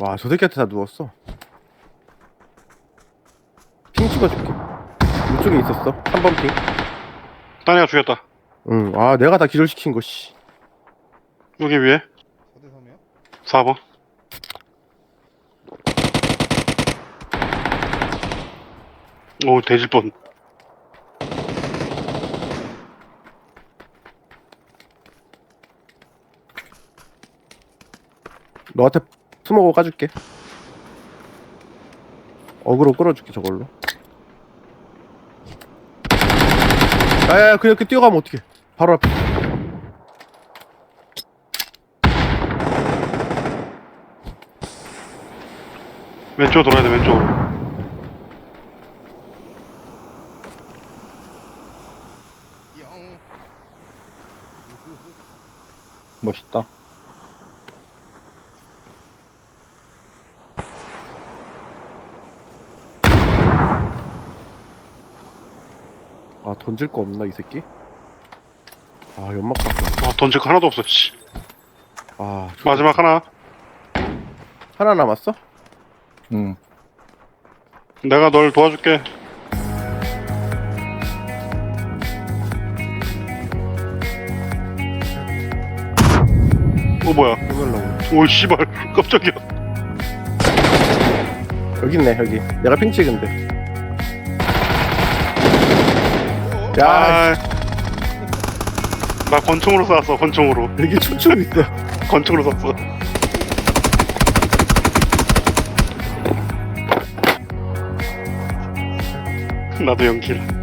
와, 저 새끼한테 다 누웠어. 핑 찍어줄게. 이쪽에 있었어. 3번 핑. 딴 애가 죽였다. 응. 아, 내가 다 기절시킨 거, 씨. 여기 위에 4대 3이야? 4번. 오 돼질 뻔. 너한테 스모고 까줄게. 어그로 끌어줄게, 저걸로. 야야야, 그냥 그 뛰어가면 어떡해. 바로 앞에. 왼쪽으로 돌아야 돼 왼쪽으로. 영. 멋있다. 던질 거 없나, 이 새끼? 아, 연막 갖고. 아 던질 거 하나도 없어. 씨. 아, 저- 마지막 하나. 하나 남았어? 응. 내가 널 도와줄게. 어 뭐야? 해보려고. 오 씨발 깜짝이야. 여기 있네, 여기. 내가 핑 찍은데. 야, 아. 나 권총으로 쐈어 권총으로 여기 춤추고 있어. 권총으로 쐈어 나도 연킬